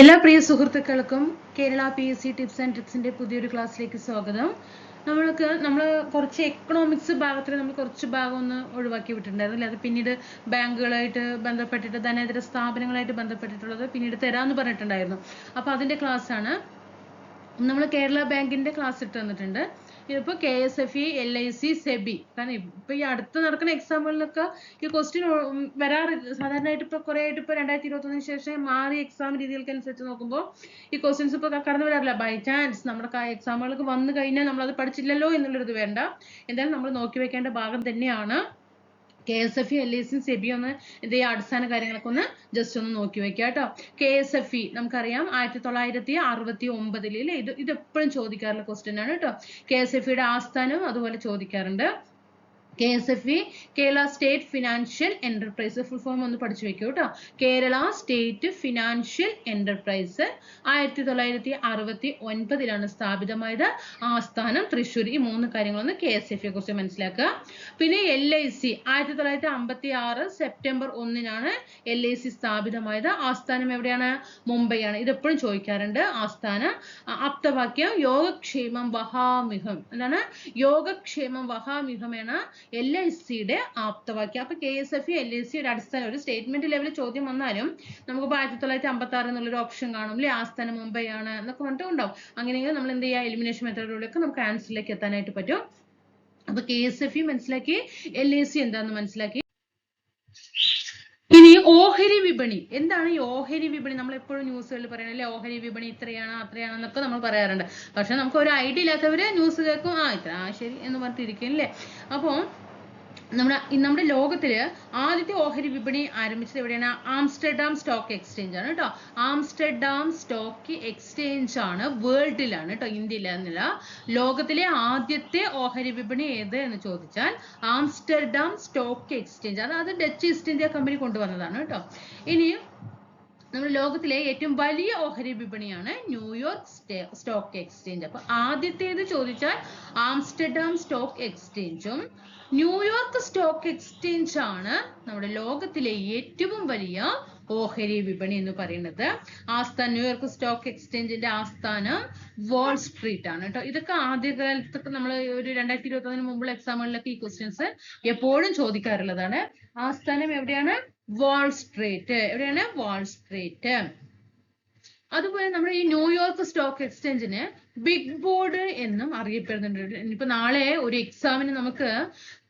എല്ലാ പ്രിയ സുഹൃത്തുക്കൾക്കും Kerala P S C tips and ട്രിക്സിന്റെ പുതിയൊരു ക്ലാസ്സിലേക്ക് സ്വാഗതം. നമ്മൾക്ക് നമ്മൾ കുറച്ച് എക്കണോമിക്സ് ഭാഗത്തിൽ നമ്മൾ കുറച്ച് ഭാഗം ഒന്ന് ഒഴിവാക്കി വിട്ടിട്ടുണ്ടായിരുന്നു. അത് പിന്നീട് ബാങ്കുകളായിട്ട് ബന്ധപ്പെട്ടിട്ട് ധനേതര സ്ഥാപനങ്ങളായിട്ട് ബന്ധപ്പെട്ടിട്ടുള്ളത് പിന്നീട് തരാമെന്ന് പറഞ്ഞിട്ടുണ്ടായിരുന്നു. അപ്പോൾ അതിന്റെ ക്ലാസ് ആണ്. നമ്മൾ കേരള ബാങ്കിന്റെ ക്ലാസ് ഇട്ട് തന്നിട്ടുണ്ട്. ഇതിപ്പോ K S F E L I C SEBI കാരണം ഇപ്പൊ ഈ അടുത്ത് നടക്കുന്ന എക്സാമുകളിലൊക്കെ ഈ ക്വസ്റ്റ്യൻ വരാറില്ല സാധാരണയായിട്ട് ഇപ്പൊ കുറെ ആയിട്ട് ഇപ്പൊ രണ്ടായിരത്തി ഇരുപത്തൊന്നിന് ശേഷം മാറി എക്സാം രീതികൾക്ക് അനുസരിച്ച് നോക്കുമ്പോൾ ഈ ക്വസ്റ്റ്യൻസ് ഇപ്പൊ കടന്നു വരാറില്ല. ബൈ ചാൻസ് നമ്മുടെ എക്സാമുകൾക്ക് വന്നു കഴിഞ്ഞാൽ നമ്മൾ അത് പഠിച്ചില്ലല്ലോ എന്നുള്ളൊരു ഇത് വേണ്ട. എന്തായാലും നമ്മൾ നോക്കി വെക്കേണ്ട ഭാഗം തന്നെയാണ്. K S F E L I C SEBI ഒന്ന് ഇതേ അടിസ്ഥാന കാര്യങ്ങളൊക്കെ ഒന്ന് ജസ്റ്റ് ഒന്ന് നോക്കി വെക്കുക കേട്ടോ കെ എസ് എഫ് ഇ നമുക്കറിയാം ആയിരത്തി തൊള്ളായിരത്തി അറുപത്തി ഒമ്പതിൽ ഇത് ഇത് എപ്പോഴും ചോദിക്കാറുള്ള ക്വസ്റ്റ്യൻ ആണ് കേട്ടോ കെ എസ് എഫ് ഇയുടെ ആസ്ഥാനം അതുപോലെ ചോദിക്കാറുണ്ട്. K S F E Kerala state financial enterprise full form ഒന്ന് പഠിച്ചു വെക്കൂ കേട്ടോ കേരള സ്റ്റേറ്റ് ഫിനാൻഷ്യൽ എന്റർപ്രൈസ് ആയിരത്തി തൊള്ളായിരത്തി അറുപത്തി ഒൻപതിലാണ് സ്ഥാപിതമായത് ആസ്ഥാനം തൃശ്ശൂർ. ഈ മൂന്ന് കാര്യങ്ങളൊന്ന് കെ എസ് എഫ് ഇയെ കുറിച്ച് മനസ്സിലാക്കുക. പിന്നെ എൽ ഐ സി ആയിരത്തി തൊള്ളായിരത്തി അമ്പത്തി ആറ് സെപ്റ്റംബർ ഒന്നിനാണ് എൽ ഐ സി സ്ഥാപിതമായത്. ആസ്ഥാനം എവിടെയാണ്? മുംബൈയാണ്. ഇത് എപ്പോഴും ചോദിക്കാറുണ്ട് ആസ്ഥാനം അപ്തവാക്യം യോഗക്ഷേമം വഹാമിഹം. എന്താണ്? യോഗക്ഷേമം വഹാമിഹമാണ് എൽ ഐ സിയുടെ ആപ്തവാക്യം. അപ്പൊ K S F L I സിയുടെ അടിസ്ഥാനം ഒരു സ്റ്റേറ്റ്മെന്റ് ലെവലിൽ ചോദ്യം വന്നാലും നമുക്ക് ആയിരത്തി തൊള്ളായിരത്തി അമ്പത്തി ആറ് എന്നുള്ളൊരു ഓപ്ഷൻ കാണും. അല്ലെ ആസ്ഥാനം മുംബൈ ആണ് എന്നൊക്കെ പറഞ്ഞിട്ട് ഉണ്ടാവും. അങ്ങനെയെങ്കിൽ നമ്മൾ എന്ത് ചെയ്യുക? എലിമിനേഷൻ മെത്തേഡിലൂടെയൊക്കെ നമുക്ക് ആൻസറിലേക്ക് എത്താനായിട്ട് പറ്റും. അപ്പൊ കെ എസ് എഫ് മനസ്സിലാക്കി. എൽ ഐ സി എന്താന്ന് മനസ്സിലാക്കി. ഓഹരി വിപണി. എന്താണ് ഈ ഓഹരി വിപണി? നമ്മൾ എപ്പോഴും ന്യൂസുകളിൽ പറയുന്നത് അല്ലെ ഓഹരി വിപണി ഇത്രയാണ് അത്രയാണ് എന്നൊക്കെ നമ്മൾ പറയാറുണ്ട്. പക്ഷെ നമുക്ക് ഒരു ഐഡിയ ഇല്ലാത്തവര് ന്യൂസ് കേൾക്കും ആ ഇത്ര ആ ശരി എന്ന് പറഞ്ഞിട്ടിരിക്കും അല്ലേ? അപ്പോൾ നമ്മുടെ നമ്മുടെ ലോകത്തിൽ ആദ്യത്തെ ഓഹരി വിപണി ആരംഭിച്ചത് എവിടെയാണ്? ആംസ്റ്റർഡാം സ്റ്റോക്ക് എക്സ്ചേഞ്ച് ആണ് കേട്ടോ ആംസ്റ്റർഡാം സ്റ്റോക്ക് എക്സ്ചേഞ്ച് ആണ് വേൾഡിലാണ് കേട്ടോ ഇന്ത്യയിലെന്നില്ല ലോകത്തിലെ ആദ്യത്തെ ഓഹരി വിപണി ഏത് എന്ന് ചോദിച്ചാൽ ആംസ്റ്റർഡാം സ്റ്റോക്ക് എക്സ്ചേഞ്ച്. ആണ് അത് ഡച്ച് ഈസ്റ്റ് ഇന്ത്യ കമ്പനി കൊണ്ടുവന്നതാണ് കേട്ടോ ഇനി നമ്മുടെ ലോകത്തിലെ ഏറ്റവും വലിയ ഓഹരി വിപണിയാണ് ന്യൂയോർക്ക് സ്റ്റോക്ക് എക്സ്ചേഞ്ച്. അപ്പൊ ആദ്യത്തേത് ചോദിച്ചാൽ ആംസ്റ്റർഡാം സ്റ്റോക്ക് എക്സ്ചേഞ്ചും. ന്യൂയോർക്ക് സ്റ്റോക്ക് എക്സ്ചേഞ്ച് ആണ് നമ്മുടെ ലോകത്തിലെ ഏറ്റവും വലിയ ഓഹരി വിപണി എന്ന് പറയുന്നത്. ആസ്ഥാനം ന്യൂയോർക്ക് സ്റ്റോക്ക് എക്സ്ചേഞ്ചിന്റെ ആസ്ഥാനം വാൾ സ്ട്രീറ്റ് ആണ് കേട്ടോ. ഇതൊക്കെ ആദ്യകാലത്തൊക്കെ നമ്മൾ ഒരു രണ്ടായിരത്തി ഇരുപത്തി ഒന്നിന് മുമ്പുള്ള എക്സാമുകളിലൊക്കെ ഈ ക്വസ്റ്റ്യൻസ് എപ്പോഴും ചോദിക്കാറുള്ളതാണ്. ആസ്ഥാനം എവിടെയാണ്? വാൾ സ്ട്രീറ്റ് എവിടെയാണ്? വാൾ സ്ട്രീറ്റ് അതുപോലെ നമ്മുടെ ഈ ന്യൂയോർക്ക് സ്റ്റോക്ക് എക്സ്ചേഞ്ചിന് ബിഗ് ബോർഡ് എന്നും അറിയപ്പെടുന്നുണ്ട്. ഇനിയിപ്പോ നാളെ ഒരു എക്സാമിന് നമുക്ക്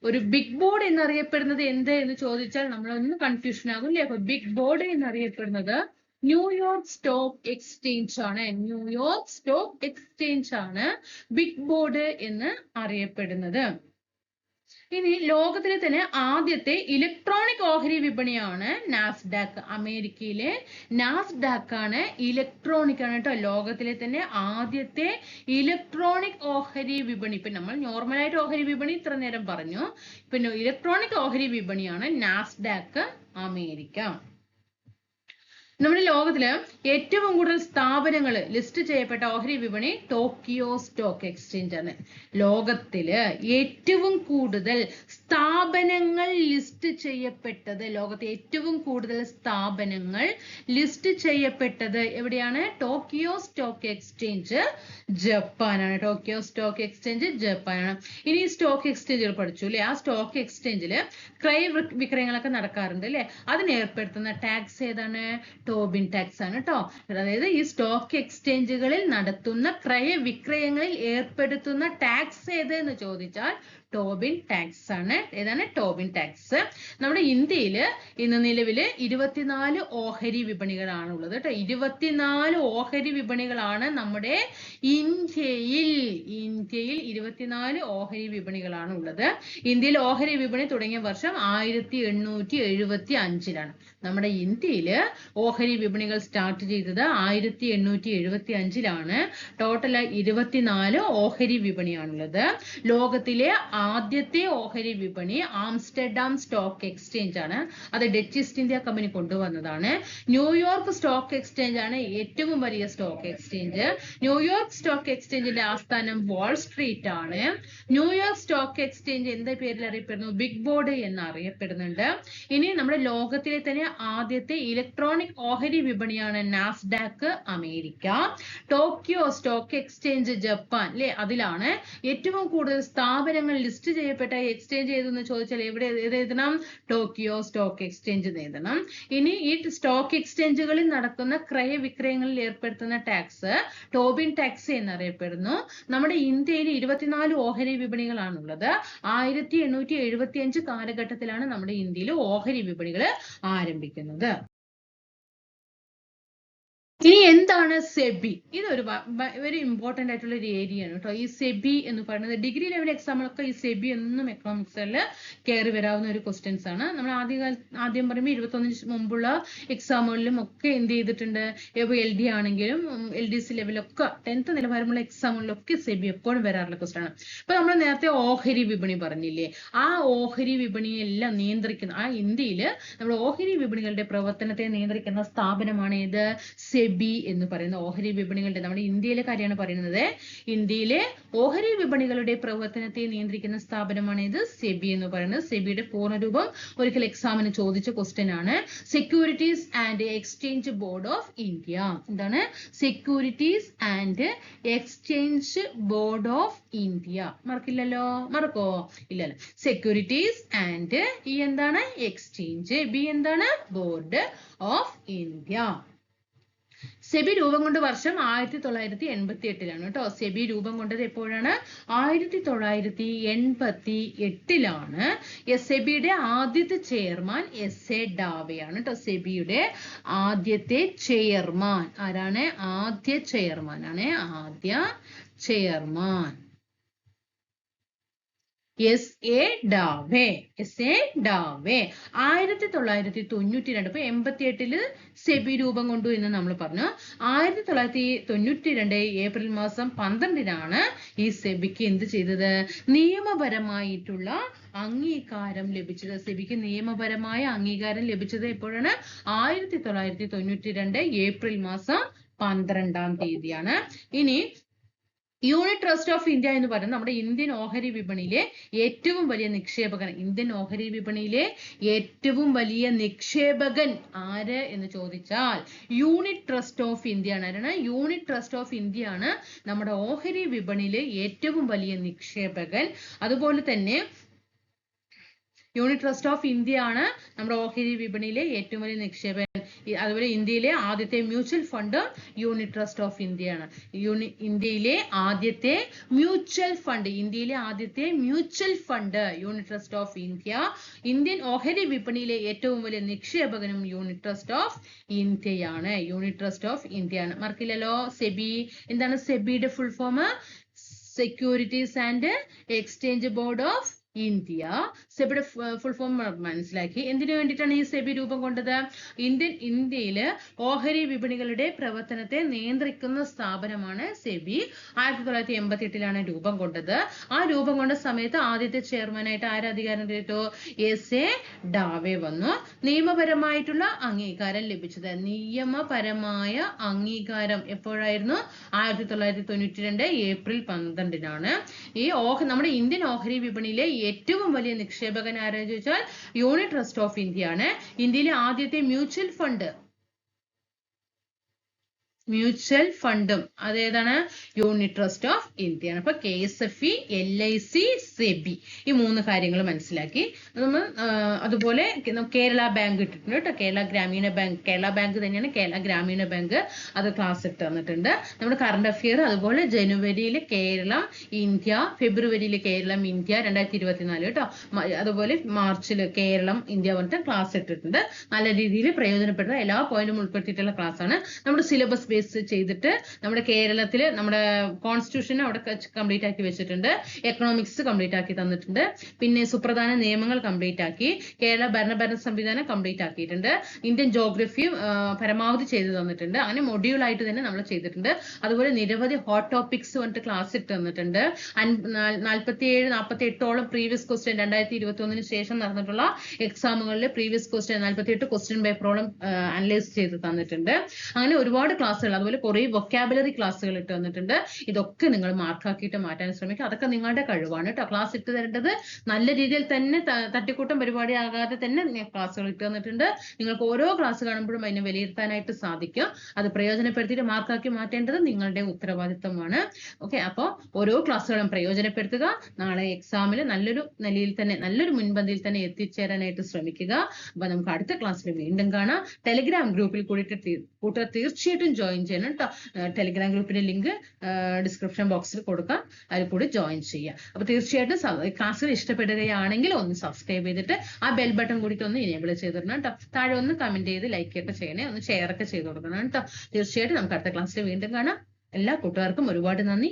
ഒരു ബിഗ് ബോർഡ് എന്നറിയപ്പെടുന്നത് എന്ത് എന്ന് ചോദിച്ചാൽ നമ്മൾ ഒന്ന് കൺഫ്യൂഷൻ ആകും അല്ലേ അപ്പൊ ബിഗ് ബോർഡ് എന്നറിയപ്പെടുന്നത് ന്യൂയോർക്ക് സ്റ്റോക്ക് എക്സ്ചേഞ്ച് ആണ്. ന്യൂയോർക്ക് സ്റ്റോക്ക് എക്സ്ചേഞ്ച് ആണ് ബിഗ് ബോർഡ് എന്ന് അറിയപ്പെടുന്നത്. ഇനി ലോകത്തിലെ തന്നെ ആദ്യത്തെ ഇലക്ട്രോണിക് ഓഹരി വിപണിയാണ് നാസ്ഡാക്ക് അമേരിക്കയിലെ നാസ്ഡാക്ക് ആണ് ഇലക്ട്രോണിക് ആണ് കേട്ടോ. ലോകത്തിലെ തന്നെ ആദ്യത്തെ ഇലക്ട്രോണിക് ഓഹരി വിപണി. ഇപ്പൊ നമ്മൾ നോർമലായിട്ട് ഓഹരി വിപണി ഇത്ര നേരം പറഞ്ഞു. പിന്നെ ഇലക്ട്രോണിക് ഓഹരി വിപണിയാണ് നാസ്ഡാക്ക് അമേരിക്ക. നമ്മുടെ ലോകത്തിൽ ഏറ്റവും കൂടുതൽ സ്ഥാപനങ്ങൾ ലിസ്റ്റ് ചെയ്യപ്പെട്ട ഓഹരി വിപണി ടോക്കിയോ സ്റ്റോക്ക് എക്സ്ചേഞ്ച് ആണ്. ലോകത്തിൽ ഏറ്റവും കൂടുതൽ സ്ഥാപനങ്ങൾ ലിസ്റ്റ് ചെയ്യപ്പെട്ടത് ലോകത്തെ ഏറ്റവും കൂടുതൽ സ്ഥാപനങ്ങൾ ലിസ്റ്റ് ചെയ്യപ്പെട്ടത് എവിടെയാണ്? ടോക്കിയോ സ്റ്റോക്ക് എക്സ്ചേഞ്ച് ജപ്പാനാണ്. ടോക്കിയോ സ്റ്റോക്ക് എക്സ്ചേഞ്ച് ജപ്പാനാണ്. ഇനി സ്റ്റോക്ക് എക്സ്ചേഞ്ചുകൾ പഠിച്ചു അല്ലെ? ആ സ്റ്റോക്ക് എക്സ്ചേഞ്ചിൽ ക്രയ വിക്- വിക്രയങ്ങളൊക്കെ നടക്കാറുണ്ട് അല്ലെ? അതിന് ഏർപ്പെടുത്തുന്ന ടാക്സ് ഏതാണ്? ടോബിൻ ടാക്സ് ആണ് കേട്ടോ അതായത് ഈ സ്റ്റോക്ക് എക്സ്ചേഞ്ചുകളിൽ നടത്തുന്ന ക്രയ വിക്രയങ്ങളിൽ ഏർപ്പെടുത്തുന്ന ടാക്സ് ഏത് എന്ന് ചോദിച്ചാൽ ടോബിൻ ടാക്സ് ആണ്. ഏതാണ്? ടോബിൻ ടാക്സ് നമ്മുടെ ഇന്ത്യയിൽ ഇന്ന് നിലവിൽ ഇരുപത്തിനാല് ഓഹരി വിപണികളാണ് ഉള്ളത് കേട്ടോ. ഇരുപത്തിനാല് ഓഹരി വിപണികളാണ് നമ്മുടെ ഇന്ത്യയിൽ. ഇന്ത്യയിൽ ഇരുപത്തിനാല് ഓഹരി വിപണികളാണ് ഉള്ളത് ഇന്ത്യയിൽ ഓഹരി വിപണി തുടങ്ങിയ വർഷം ആയിരത്തി എണ്ണൂറ്റി എഴുപത്തി അഞ്ചിലാണ് നമ്മുടെ ഇന്ത്യയിൽ ഓഹരി വിപണികൾ സ്റ്റാർട്ട് ചെയ്തത് ആയിരത്തി എണ്ണൂറ്റി എഴുപത്തി അഞ്ചിലാണ് ടോട്ടൽ ഇരുപത്തിനാല് ഓഹരി വിപണിയാണുള്ളത്. ലോകത്തിലെ ആദ്യത്തെ ഓഹരി വിപണി ആംസ്റ്റർഡാം സ്റ്റോക്ക് എക്സ്ചേഞ്ച് ആണ്. അത് ഡച്ച് ഈസ്റ്റ് ഇന്ത്യ കമ്പനി കൊണ്ടുവന്നതാണ്. ന്യൂയോർക്ക് സ്റ്റോക്ക് എക്സ്ചേഞ്ച് ആണ് ഏറ്റവും വലിയ stock exchange New York stock എക്സ്ചേഞ്ചിന്റെ ആസ്ഥാനം വാൾ സ്ട്രീറ്റ് ആണ്. ന്യൂയോർക്ക് സ്റ്റോക്ക് എക്സ്ചേഞ്ച് എന്ത പേരിൽ അറിയപ്പെടുന്നു? ബിഗ് ബോർഡ് എന്ന് അറിയപ്പെടുന്നുണ്ട് ഇനി നമ്മുടെ ലോകത്തിലെ തന്നെ ആദ്യത്തെ ഇലക്ട്രോണിക് ഓഹരി വിപണിയാണ് Nasdaq America. Tokyo stock exchange Japan അല്ലെ അതിലാണ് ഏറ്റവും കൂടുതൽ സ്ഥാപനങ്ങൾ ലിസ്റ്റ് ചെയ്യപ്പെട്ട എക്സ്ചേഞ്ച് ഏതെന്ന് ചോദിച്ചാൽ എവിടെ ഏത് എഴുതണം? ടോക്കിയോ സ്റ്റോക്ക് എക്സ്ചേഞ്ച് എന്ന് എഴുതണം. ഇനി ഈ സ്റ്റോക്ക് എക്സ്ചേഞ്ചുകളിൽ നടക്കുന്ന ക്രയവിക്രയങ്ങളിൽ ഏർപ്പെടുത്തുന്ന ടാക്സ് ടോബിൻ ടാക്സ് എന്നറിയപ്പെടുന്നു. നമ്മുടെ ഇന്ത്യയിൽ ഇരുപത്തിനാല് ഓഹരി വിപണികളാണുള്ളത്. ആയിരത്തി എണ്ണൂറ്റി എഴുപത്തി അഞ്ച് കാലഘട്ടത്തിലാണ് നമ്മുടെ ഇന്ത്യയിൽ ഓഹരി വിപണികൾ ആരംഭിക്കുന്നത്. ഇനി എന്താണ് സെബി? ഇതൊരു വെരി ഇമ്പോർട്ടന്റ് ആയിട്ടുള്ള ഒരു ഏരിയ ആണ് കേട്ടോ. ഈ സെബി എന്ന് പറയുന്നത് ഡിഗ്രി ലെവൽ എക്സാമിലൊക്കെ ഈ സെബി എന്നും എക്കണോമിക്സിൽ കയറി വരാവുന്ന ഒരു ക്വസ്റ്റ്യൻസ് ആണ്. നമ്മൾ ആദ്യ ആദ്യം പറയുമ്പോൾ ഇരുപത്തൊന്നിന് മുമ്പുള്ള എക്സാമുകളിലും ഒക്കെ എന്ത് ചെയ്തിട്ടുണ്ട്? ഇപ്പോൾ എൽ ഡി ആണെങ്കിലും എൽ ഡി സി ലെവലൊക്കെ ടെൻത്ത് നിലവാരമുള്ള എക്സാമുകളിലൊക്കെ സെബി എപ്പോഴും വരാറുള്ള ക്വസ്റ്റ്യൻ ആണ്. ഇപ്പൊ നമ്മൾ നേരത്തെ ഓഹരി വിപണി പറഞ്ഞില്ലേ? ആ ഓഹരി വിപണിയെല്ലാം നിയന്ത്രിക്കുന്ന ആ ഇന്ത്യയിൽ നമ്മൾ ഓഹരി വിപണികളുടെ പ്രവർത്തനത്തെ നിയന്ത്രിക്കുന്ന സ്ഥാപനമാണ് ഏത്? സെബി. എന്ന് പറയുന്ന ഓഹരി വിപണികളുടെ നമ്മുടെ ഇന്ത്യയിലെ കാര്യമാണ് പറയുന്നത്. ഇന്ത്യയിലെ ഓഹരി വിപണികളുടെ പ്രവർത്തനത്തെ നിയന്ത്രിക്കുന്ന സ്ഥാപനമാണ് ഇത് സെബി എന്ന് പറയുന്നത്. സെബിയുടെ പൂർണരൂപം ഒരിക്കൽ എക്സാമിന് ചോദിച്ച ക്വസ്റ്റ്യൻ ആണ്. Securities and exchange board of India എന്താണ്? Securities and exchange board of India മറക്കില്ലല്ലോ? മറക്കോ? ഇല്ലല്ലോ. സെക്യൂരിറ്റീസ് ആൻഡ് ഈ എന്താണ്? എക്സ്ചേഞ്ച് ബി എന്താണ്? ബോർഡ് ഓഫ് ഇന്ത്യ സെബി രൂപം കൊണ്ട വർഷം ആയിരത്തി തൊള്ളായിരത്തി എൺപത്തി എട്ടിലാണ് കേട്ടോ. സെബി രൂപം കൊണ്ടത് എപ്പോഴാണ്? ആയിരത്തി തൊള്ളായിരത്തി എൺപത്തി എട്ടിലാണ് സെബിയുടെ ആദ്യത്തെ ചെയർമാൻ എസ് എ ഡാവയാണ് കേട്ടോ. സെബിയുടെ ആദ്യത്തെ ചെയർമാൻ. ആരാണ്? ആദ്യ ചെയർമാൻ ആണ് ആദ്യ chairman. S A Dave S A Dave ആയിരത്തി തൊള്ളായിരത്തി തൊണ്ണൂറ്റി രണ്ട് ഇപ്പൊ എൺപത്തി എട്ടിൽ സെബി രൂപം കൊണ്ടു എന്ന് നമ്മൾ പറഞ്ഞു. ആയിരത്തി തൊള്ളായിരത്തി തൊണ്ണൂറ്റി രണ്ട് ഏപ്രിൽ മാസം പന്ത്രണ്ടിനാണ് ഈ സെബിക്ക് എന്ത് ചെയ്തത്? നിയമപരമായിട്ടുള്ള അംഗീകാരം ലഭിച്ചത്. സെബിക്ക് നിയമപരമായ അംഗീകാരം ലഭിച്ചത് എപ്പോഴാണ്? ആയിരത്തി തൊള്ളായിരത്തി തൊണ്ണൂറ്റി രണ്ട് ഏപ്രിൽ മാസം പന്ത്രണ്ടാം തീയതിയാണ്. ഇനി യൂണിറ്റ് ട്രസ്റ്റ് ഓഫ് ഇന്ത്യ എന്ന് പറയുന്നത് നമ്മുടെ ഇന്ത്യൻ ഓഹരി വിപണിയിലെ ഏറ്റവും വലിയ നിക്ഷേപകൻ. ഇന്ത്യൻ ഓഹരി വിപണിയിലെ ഏറ്റവും വലിയ നിക്ഷേപകൻ ആര് എന്ന് ചോദിച്ചാൽ യൂണിറ്റ് ട്രസ്റ്റ് ഓഫ് ഇന്ത്യ ആണ്. യൂണിറ്റ് ട്രസ്റ്റ് ഓഫ് ഇന്ത്യ ആണ് നമ്മുടെ ഓഹരി വിപണിയിലെ ഏറ്റവും വലിയ നിക്ഷേപകൻ. അതുപോലെ തന്നെ യൂണിറ്റ് ട്രസ്റ്റ് ഓഫ് ഇന്ത്യ ആണ് നമ്മുടെ ഓഹരി വിപണിയിലെ ഏറ്റവും വലിയ നിക്ഷേപകൻ. അതുപോലെ ഇന്ത്യയിലെ ആദ്യത്തെ mutual fund unit trust of ഇന്ത്യയാണ് യൂണി ഇന്ത്യയിലെ ആദ്യത്തെ മ്യൂച്വൽ ഫണ്ട് ഇന്ത്യയിലെ ആദ്യത്തെ mutual fund unit trust of India Indian ഓഹരി വിപണിയിലെ ഏറ്റവും വലിയ നിക്ഷേപകനും യൂണിറ്റ് ട്രസ്റ്റ് ഓഫ് ഇന്ത്യയാണ് യൂണിറ്റ് ട്രസ്റ്റ് ഓഫ് ഇന്ത്യയാണ് മറക്കില്ലല്ലോ സെബി. എന്താണ് സെബിയുടെ full form securities and exchange board of India. സെബിയുടെ full form മനസ്സിലാക്കി. എന്തിനു വേണ്ടിയിട്ടാണ് ഈ സെബി രൂപം കൊണ്ടത്? ഇന്ത്യൻ ഇന്ത്യയിലെ ഓഹരി വിപണികളുടെ പ്രവർത്തനത്തെ നിയന്ത്രിക്കുന്ന സ്ഥാപനമാണ് സെബി. ആയിരത്തി തൊള്ളായിരത്തി എൺപത്തി എട്ടിലാണ് രൂപം കൊണ്ടത്. ആ രൂപം കൊണ്ട സമയത്ത് ആദ്യത്തെ ചെയർമാനായിട്ട് ആര് അധികാരം കിട്ടു എസ്. എ. ഡാവെ വന്നു. നിയമപരമായിട്ടുള്ള അംഗീകാരം ലഭിച്ചത്. നിയമപരമായ അംഗീകാരം എപ്പോഴായിരുന്നു? ആയിരത്തി തൊള്ളായിരത്തി തൊണ്ണൂറ്റി രണ്ട് ഏപ്രിൽ പന്ത്രണ്ടിനാണ്. ഈ ഓഹ നമ്മുടെ ഇന്ത്യൻ ഓഹരി വിപണിയിലെ ഏറ്റവും വലിയ നിക്ഷേപകൻ ആരെന്ന് ചോദിച്ചാൽ യൂണിറ്റ് ട്രസ്റ്റ് ഓഫ് ഇന്ത്യ ആണ് ഇന്ത്യയിലെ ആദ്യത്തെ മ്യൂച്വൽ ഫണ്ട് മ്യൂച്വൽ ഫണ്ടും അതേതാണ് യൂണിറ്റ് ട്രസ്റ്റ് ഓഫ് ഇന്ത്യ ആണ് അപ്പൊ K S F E L I C SEBI ഈ മൂന്ന് കാര്യങ്ങൾ മനസ്സിലാക്കി. നമ്മൾ അതുപോലെ കേരള ബാങ്ക് ഇട്ടിട്ടുണ്ട് കേട്ടോ. കേരള ഗ്രാമീണ ബാങ്ക് കേരള ബാങ്ക് തന്നെയാണ് കേരള ഗ്രാമീണ ബാങ്ക് അത് ക്ലാസ് ഇട്ട് തന്നിട്ടുണ്ട്. നമ്മുടെ കറണ്ട് അഫെയർ അതുപോലെ ജനുവരിയിൽ കേരളം ഇന്ത്യ ഫെബ്രുവരിയിൽ കേരളം ഇന്ത്യ രണ്ടായിരത്തി ഇരുപത്തിനാല് കേട്ടോ അതുപോലെ മാർച്ചിൽ കേരളം ഇന്ത്യ പറഞ്ഞിട്ട് ക്ലാസ് ഇട്ടിട്ടുണ്ട്. നല്ല രീതിയിൽ പ്രയോജനപ്പെടുന്ന എല്ലാ പോയിന്റും ഉൾപ്പെടുത്തിയിട്ടുള്ള ക്ലാസ് ആണ്. നമ്മുടെ സിലബസ് ബേസ് ചെയ്തിട്ട് നമ്മുടെ കേരളത്തിൽ നമ്മുടെ കോൺസ്റ്റിറ്റ്യൂഷൻ അവിടെ കംപ്ലീറ്റ് ആക്കി വെച്ചിട്ടുണ്ട്. എക്കണോമിക്സ് കംപ്ലീറ്റ് ആക്കി തന്നിട്ടുണ്ട്. പിന്നെ സുപ്രധാന നിയമങ്ങൾ കംപ്ലീറ്റ് ആക്കി. കേരള ഭരണഭരണ സംവിധാനം കംപ്ലീറ്റ് ആക്കിയിട്ടുണ്ട്. ഇന്ത്യൻ ജോഗ്രഫിയും പരമാവധി ചെയ്തു തന്നിട്ടുണ്ട്. അങ്ങനെ മൊഡ്യൂൾ ആയിട്ട് തന്നെ നമ്മൾ ചെയ്തിട്ടുണ്ട്. അതുപോലെ നിരവധി ഹോട്ട് ടോപ്പിക്സ് പറഞ്ഞിട്ട് ക്ലാസ് ഇട്ട് തന്നിട്ടുണ്ട്. നാൽപ്പത്തിയേഴ് നാൽപ്പത്തി എട്ടോളം പ്രീവിയസ് ക്വസ്റ്റ്യൻ രണ്ടായിരത്തി ഇരുപത്തി ഒന്നിന് ശേഷം നടന്നിട്ടുള്ള എക്സാമുകളിൽ പ്രീവിയസ് ക്വസ്റ്റ്യൻ നാൽപ്പത്തി എട്ട് ക്വസ്റ്റ്യൻ പേപ്പറോളം അനലൈസ് ചെയ്ത് തന്നിട്ടുണ്ട്. അങ്ങനെ ഒരുപാട് ക്ലാസ്സുകൾ അതുപോലെ കുറെ വൊക്കാബുലറി ക്ലാസ്സുകൾ ഇട്ട് തന്നിട്ടുണ്ട്. ഇതൊക്കെ നിങ്ങൾ മാർക്കാക്കിയിട്ട് മാറ്റാൻ ശ്രമിക്കുക. അതൊക്കെ നിങ്ങളുടെ കഴിവാണ് കേട്ടോ. ക്ലാസ് ഇട്ട് തരേണ്ടത് നല്ല രീതിയിൽ തന്നെ തട്ടിക്കൂട്ടം പരിപാടി ആകാതെ തന്നെ ക്ലാസ്സുകൾ ഇട്ട് തന്നിട്ടുണ്ട്. നിങ്ങൾക്ക് ഓരോ ക്ലാസ് കാണുമ്പോഴും അതിനെ വിലയിരുത്താനായിട്ട് സാധിക്കും. അത് പ്രയോജനപ്പെടുത്തിയിട്ട് മാർക്കാക്കി മാറ്റേണ്ടത് നിങ്ങളുടെ ഉത്തരവാദിത്തമാണ് ഓക്കെ അപ്പോൾ ഓരോ ക്ലാസ്സുകളും പ്രയോജനപ്പെടുത്തുക. നാളെ എക്സാമിൽ നല്ലൊരു നിലയിൽ തന്നെ നല്ലൊരു മുൻപന്തിയിൽ തന്നെ എത്തിച്ചേരാനായിട്ട് ശ്രമിക്കുക. അപ്പൊ നമുക്ക് അടുത്ത ക്ലാസ്സിൽ വീണ്ടും കാണാം. ടെലിഗ്രാം ഗ്രൂപ്പിൽ കൂടിയിട്ട് കൂട്ടർ തീർച്ചയായിട്ടും ജോയിൻ ചെയ്യണം കേട്ടോ ടെലിഗ്രാം ഗ്രൂപ്പിന്റെ ലിങ്ക് ഡിസ്ക്രിപ്ഷൻ ബോക്സിൽ കൊടുക്കാം. അതിൽ കൂടി ജോയിൻ ചെയ്യുക. അപ്പൊ തീർച്ചയായിട്ടും ക്ലാസ്സുകൾ ഇഷ്ടപ്പെടുകയാണെങ്കിൽ ഒന്ന് സബ്സ്ക്രൈബ് ചെയ്തിട്ട് ആ ബെൽ ബട്ടൺ കൂടിയിട്ട് ഒന്ന് ഇനേബിൾ ചെയ്തിടണം കേട്ടോ താഴെ ഒന്ന് കമന്റ് ചെയ്ത് ലൈക്ക് ഒക്കെ ചെയ്യണേ. ഒന്ന് ഷെയർ ഒക്കെ ചെയ്ത് കൊടുക്കണം കേട്ടോ തീർച്ചയായിട്ടും നമുക്ക് അടുത്ത ക്ലാസ്സിൽ വീണ്ടും കാണാം. എല്ലാ കൂട്ടുകാർക്കും ഒരുപാട് നന്ദി.